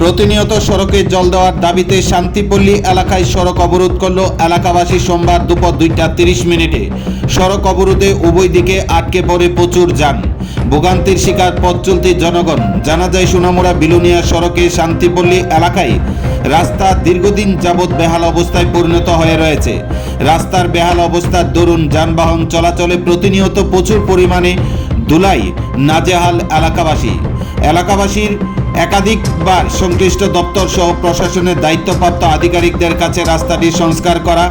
প্রতিনিয়ত সড়কে জল দেওয়ার দাবিতে শান্তিপল্লী এলাকায় সড়ক অবরোধ করল এলাকাবাসী সোমবার দুপুর দুইটা তিরিশ মিনিটে। সড়ক অবরোধে উভয় দিকে আটকে পড়ে প্রচুর যান। ভোগান্তির শিকার পথ চলতি জনগণ। জানা যায়, সোনামুড়া বিলুনিয়া সড়কে শান্তিপল্লী এলাকায় রাস্তা দীর্ঘদিন যাবৎ বেহাল অবস্থায় পরিণত হয়ে রয়েছে। রাস্তার বেহাল অবস্থার দরুন যানবাহন চলাচলে প্রতিনিয়ত প্রচুর পরিমাণে ধুলাই নাজেহাল এলাকাবাসী। এলাকাবাসীর একাধিকবার সংশ্লিষ্ট দপ্তর সহ প্রশাসনের দায়িত্বপ্রাপ্ত আধিকারিকদের কাছে রাস্তাটি সংস্কার করা।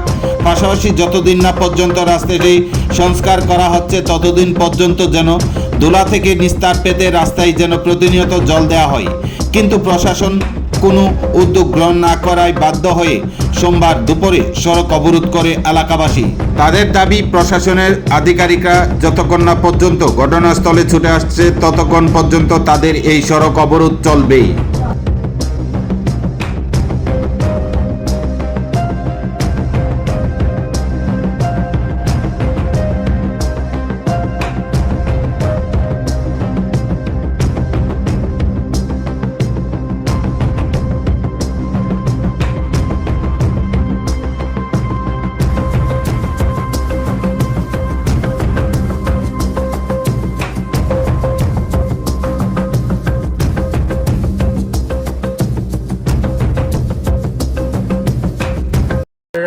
পাশাপাশি যতদিন না পর্যন্ত রাস্তাটি সংস্কার করা হচ্ছে, ততদিন পর্যন্ত যেন দোলা থেকে নিস্তার পেতে রাস্তায় যেন প্রতিনিয়ত জল দেওয়া হয়। কিন্তু প্রশাসন কোনো উদ্যোগ গ্রহণ না করায় বাধ্য হয়ে সোমবার দুপুরে সড়ক অবরোধ করে এলাকাবাসী। তাদের দাবি, প্রশাসনের আধিকারিকরা যতক্ষণ না পর্যন্ত ঘটনাস্থলে ছুটে আসছে, ততক্ষণ পর্যন্ত তাদের এই সড়ক অবরোধ চলবেই।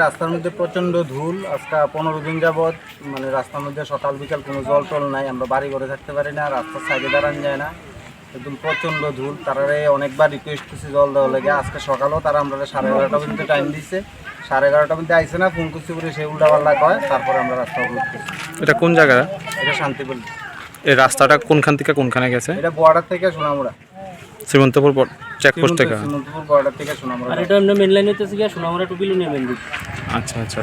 রাস্তার মধ্যে প্রচণ্ড ধুল আজকে পনেরো দিন যাবৎ মানে রাস্তার মধ্যে সকাল বিকাল কোনো জল টল নাই আমরা বাড়ি ঘরে থাকতে পারি না রাস্তার সাইডে দাঁড়ানো যায় না। একদম প্রচণ্ড ধুল তারারে অনেকবার রিকোয়েস্ট করছি জল দেওয়া লাগে। আজকে সকালেও তারা আমরা সাড়ে এগারোটা পর্যন্ত টাইম দিচ্ছে সাড়ে এগারোটা পর্যন্ত আইসে না ফোন করছি করে সে উল্টাপাল্লা কয় তারপরে আমরা রাস্তা অবরোধ করছি। এটা কোন জায়গা এটা শান্তিপুর। এই রাস্তাটা কোনখান থেকে কোনখানে গেছে? এটা বর্ডার থেকে সোনামুড়া। শ্রীমন্তপুর চেকপোস্ট থেকে। শ্রীমন্তপুর বর্ডার থেকে সোনামুড়া। আর এটা এমনি মেন লাইন হইতেছে গিয়া সোনামুড়া টু বিলুনিয়া মেন আচ্ছা আচ্ছা।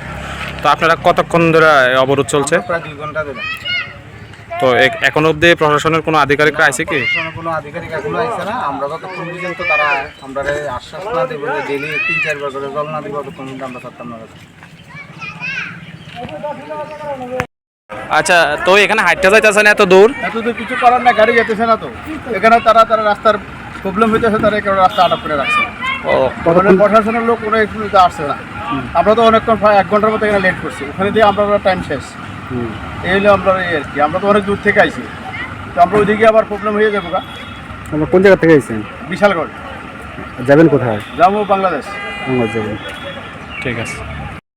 তো আপনারা কতক্ষণ ধরে অবরোধ চলছে? প্রায় দুই ঘণ্টা ধরে। তো এখন অবধি প্রশাসনের কোনো আধিকারিকরা আছে কি? কোনো আধিকারিক এখনও আইছে না। আমরা যতক্ষণ পর্যন্ত তারা আমরা আশ্বাস না দেবো যে ডেলি তিন চারবার করে জল না দিব ততক্ষণ পর্যন্ত আমরা থাকতাম না আচ্ছা তো এখানে হাইটটা যাইতেছে না এত দূর? এত তো কিছু করার না গাড়ি যেতেছে না তো। এখানে তারা তারা রাস্তার প্রবলেম হইতেছে তারা এখানে রাস্তা আটক করে রাখছে। ও। প্রশাসনের লোক কোনো আসছে না। আমরা তো অনেকক্ষণ প্রায় এক ঘণ্টার মতো এখানে লেট করছি। ওখানে দিয়ে আমরা টাইম শেষ। এই হলো আমরা এই আর কি। আমরা তো অনেক দূর থেকে আইছি। তো আমরা ওইদিকে আবার প্রবলেম হয়ে যাব গা। আমরা কোন জায়গা থেকে আইছেন? বিশালগড়। যাবেন কোথায়? যাব বাংলাদেশ। বাংলাদেশ যাবেন। ঠিক আছে।